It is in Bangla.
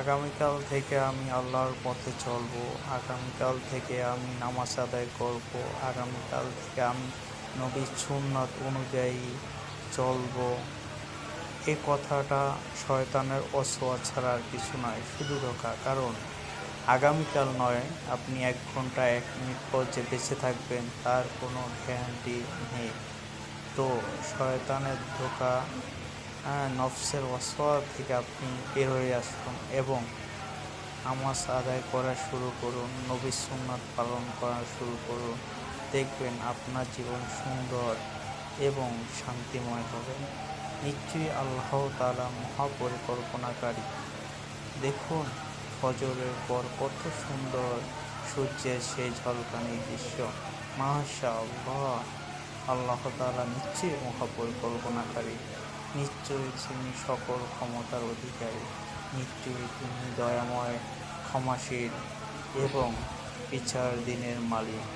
আগামীকাল থেকে আমি আল্লাহর পথে চলবো, আগামীকাল থেকে আমি নামাজ আদায় করব, আগামীকাল থেকে আমি নবীর সুন্নাত অনুযায়ী চলব। এ কথাটা শয়তানের অসোয়া ছাড়া আর কিছু নয়, শুধু ঢোকা কারণ আগামীকাল নয়, আপনি এক ঘণ্টা, এক মিনিট পর যে বেঁচে থাকবেন, তার কোনো গ্যারান্টি নেই। তো শয়তানের ধোকা নফসের অসোয়া থেকে আপনি বের হয়ে আসুন এবং নামাজ আদায় করা শুরু করুন নবী সুন্নাত পালন করা শুরু করুন। দেখবেন আপনার জীবন সুন্দর এবং শান্তিময় হবে। নিশ্চয়ই আল্লাহ তালা মহাপরিকল্পনাকারী। দেখুন, ফজরের পর কত সুন্দর সূর্যের সেই ঝলকানি দৃশ্য। মাশা আল্লাহ আল্লাহ তালা নিশ্চয়ই মহাপরিকল্পনাকারী। নিশ্চয়ই তিনি সকল ক্ষমতার অধিকারী নিশ্চয়ই তিনি দয়াময় ক্ষমাশীল এবং বিচার দিনের মালিক।